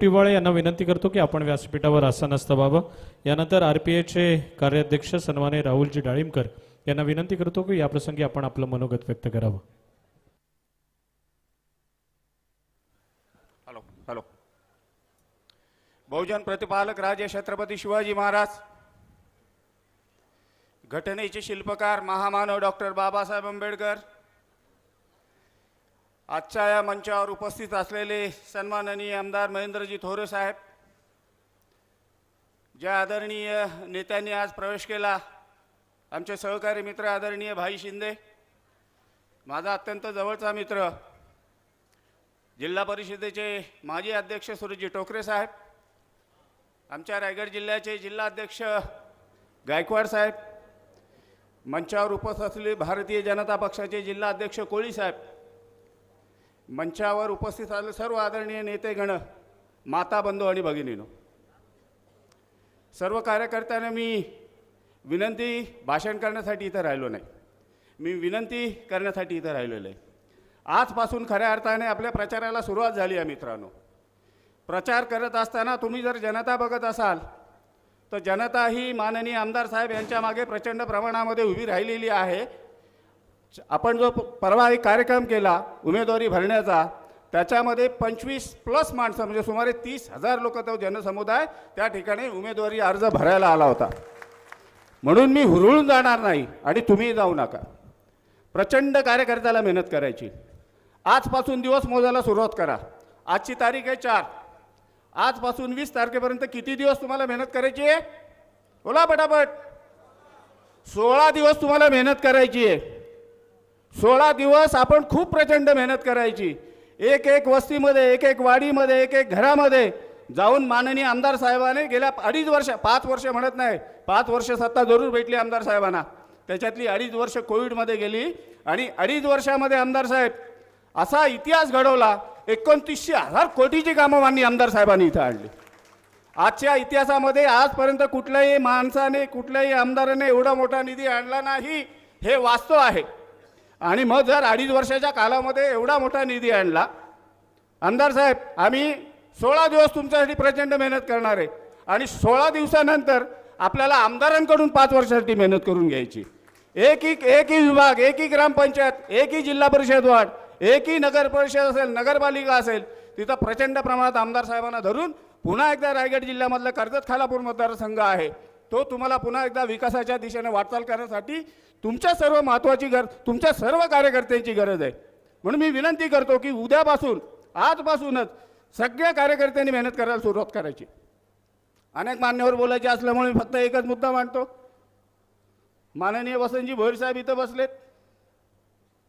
टिवाळे यांना विनंती करतो की आपण व्यासपीठावर आसन असताबाबा यानंतर आरपीआयचे कार्याध्यक्ष सन्माने राहुलजी डाळिंबकर यांना विनंती करतो की या प्रसंगी आपण आपलं मनोगत व्यक्त करावं. Hello hello. बहुजन प्रतिपालक राजे छत्रपती शिवाजी महाराज घटनेचे शिल्पकार महामानव डॉक्टर बाबासाहेब आंबेडकर आजच्या या मंचावर उपस्थित असलेले सन्माननीय आमदार महेंद्रजी थोरे साहेब ज्या आदरणीय नेत्यांनी आज प्रवेश केला आमचे सहकारी मित्र आदरणीय भाई शिंदे माझा अत्यंत जवळचा मित्र जिल्हा परिषदेचे माजी अध्यक्ष सुरजी टोकरे साहेब आमच्या रायगड जिल्ह्याचे जिल्हाध्यक्ष गायकवाड साहेब मंचावर उपस्थित असलेले भारतीय जनता पक्षाचे जिल्हाध्यक्ष कोळी साहेब मंचावर उपस्थित असलेले सर्व आदरणीय नेतेगण माता बंधू आणि भगिनीनो. सर्व कार्यकर्त्यांना मी विनंती भाषण करण्यासाठी इथं राहिलो नाही. मी विनंती करण्यासाठी इथं राहिलेलो आहे. आजपासून खऱ्या अर्थाने आपल्या प्रचाराला सुरुवात झाली आहे मित्रांनो. प्रचार करत असताना तुम्ही जर जनता बघत असाल तर जनता ही माननीय आमदार साहेब यांच्या मागे प्रचंड प्रमाणामध्ये उभी राहिलेली आहे. आपण जो प- परवा एक कार्यक्रम केला उमेदवारी भरण्याचा त्याच्यामध्ये पंचवीस प्लस माणसं म्हणजे सुमारे तीस हजार लोक तो जनसमुदाय त्या ठिकाणी उमेदवारी अर्ज भरायला आला होता. म्हणून मी हुरळून जाणार नाही आणि तुम्ही जाऊ नका. प्रचंड कार्यकर्त्याला मेहनत करायची. आजपासून दिवस मोजायला सुरुवात करा. आजची तारीख आहे चार. आजपासून वीस तारखेपर्यंत किती दिवस तुम्हाला मेहनत करायची आहे? बोला पटापट. सोळा दिवस तुम्हाला मेहनत करायची आहे. सोळा दिवस आपण खूप प्रचंड मेहनत करायची. एक एक वस्तीमध्ये एक एक वाडीमध्ये एक एक घरामध्ये जाऊन माननीय आमदार साहेबाने गेल्या अडीच वर्ष पाच वर्ष म्हणत नाही पाच वर्ष सत्ता जरूर भेटली आमदार साहेबांना. त्याच्यातली अडीच वर्ष कोविडमध्ये गेली आणि अडीच वर्षामध्ये आमदार साहेब असा इतिहास घडवला एकोणतीसशे हजार कोटीची कामं माननीय आमदार साहेबांनी इथं आणली. आजच्या इतिहासामध्ये आजपर्यंत कुठल्याही माणसाने कुठल्याही आमदाराने एवढा मोठा निधी आणला नाही हे वास्तव आहे. आणि मग जर अडीच वर्षाच्या कालामध्ये एवढा मोठा निधी आणला आमदार साहेब आम्ही सोळा दिवस तुमच्यासाठी प्रचंड मेहनत करणार आहे. आणि सोळा दिवसानंतर आपल्याला आमदारांकडून पाच वर्षासाठी मेहनत करून घ्यायची. एक एक एकही विभाग एकही ग्रामपंचायत एकही जिल्हा परिषद वार्ड एकही नगर परिषद असेल नगरपालिका असेल तिथं प्रचंड प्रमाणात आमदार साहेबांना धरून पुन्हा एकदा रायगड जिल्ह्यामधलं कर्जत खालापूर मतदारसंघ आहे. तो तुम्हाला पुन्हा एकदा विकासाच्या दिशेने वाटचाल करण्यासाठी तुमच्या सर्व महत्त्वाची गरज तुमच्या सर्व कार्यकर्त्यांची गरज आहे. म्हणून मी विनंती करतो की उद्यापासून आजपासूनच सगळ्या कार्यकर्त्यांनी मेहनत करायला सुरुवात करायची. अनेक मान्यवर बोलायचे असल्यामुळे मी फक्त एकच मुद्दा मांडतो. माननीय वसंतजी भोईर साहेब इथं बसलेत.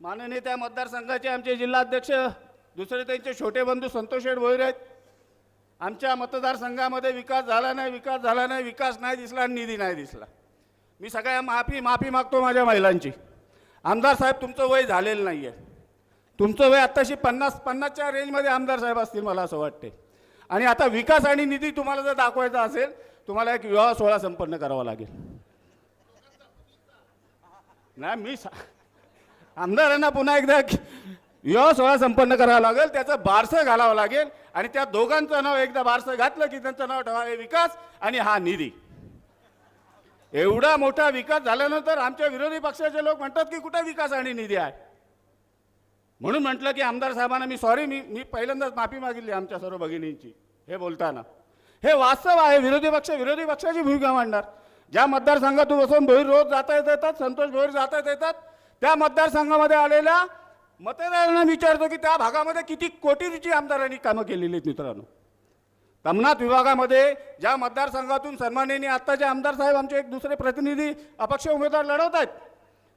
माननीय त्या मतदारसंघाचे आमचे जिल्हाध्यक्ष दुसरे त्यांचे छोटे बंधू संतोष शेठ भोईर आहेत. आमच्या मतदारसंघामध्ये विकास झाला नाही विकास झाला नाही विकास नाही दिसला आणि निधी नाही दिसला. मी सगळ्या माफी माफी मागतो माझ्या महिलांची. आमदार साहेब तुमचं वय झालेलं नाही आहे तुमचं वय आत्ताशी पन्नास पन्नासच्या रेंजमध्ये आमदार साहेब असतील मला असं वाटते आणि आता विकास आणि निधी तुम्हाला जर दाखवायचा असेल तुम्हाला एक विवाह सोहळा संपन्न करावा लागेल. नाही मी सा- आमदारांना पुन्हा एकदा विवाह सोहळा संपन्न करावा लागेल त्याचं बारसं घालावं लागेल आणि त्या दोघांचं नाव एकदा बारसं घातलं की त्यांचं नाव ठेवावे विकास आणि हा निधी. एवढा मोठा विकास झाल्यानंतर आमच्या विरोधी पक्षाचे लोक म्हणतात की कुठे विकास आणि निधी आहे? म्हणून म्हटलं की आमदार साहेबांना मी सॉरी मी मी पहिल्यांदाच माफी मागितली आमच्या सर्व भगिनींची हे बोलताना. हे वास्तव आहे विरोधी पक्ष विरोधी पक्षाची भूमिका मांडणार. ज्या मतदारसंघातून बसून भोईर रोज जाता येत येतात संतोष भोईर जाता येत येतात त्या मतदारसंघामध्ये आलेल्या मतदारांना विचारतो की त्या भागामध्ये किती कोटीची आमदारांनी कामं केलेली आहेत मित्रांनो. तमनाथ विभागामध्ये ज्या मतदारसंघातून सन्माननीय आत्ताचे आमदार साहेब आमचे एक दुसरे प्रतिनिधी अपक्ष उमेदवार लढवत आहेत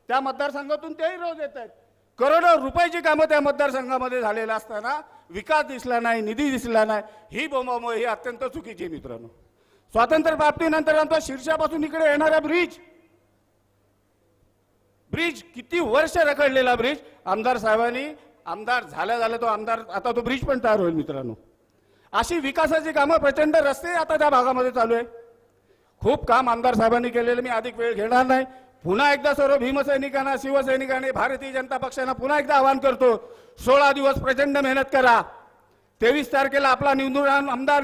त्या मतदारसंघातून तेही रोज येत आहेत. करोडो रुपयाची कामं त्या मतदारसंघामध्ये झालेलं असताना विकास दिसला नाही निधी दिसला नाही. ही बोंबामुळे ही अत्यंत चुकीची आहे मित्रांनो. स्वातंत्र्य प्राप्तीनंतर आमचा शीर्षापासून इकडे येणारा ब्रिज ब्रिज किती वर्ष रखडलेला ब्रिज? आमदार साहेबांनी आमदार झाल्या झाल्या तो आमदार आता तो ब्रिज पण तयार होईल मित्रांनो. अशी विकासाची कामं प्रचंड रस्ते आता त्या भागामध्ये चालू आहे. खूप काम आमदार साहेबांनी केलेलं मी अधिक वेळ घेणार नाही. पुन्हा एकदा सर्व भीमसैनिकांना शिवसैनिकांनी भारतीय जनता पक्षांना पुन्हा एकदा आवाहन करतो सोळा दिवस प्रचंड मेहनत करा. तेवीस तारखेला आपला निवडून आमदार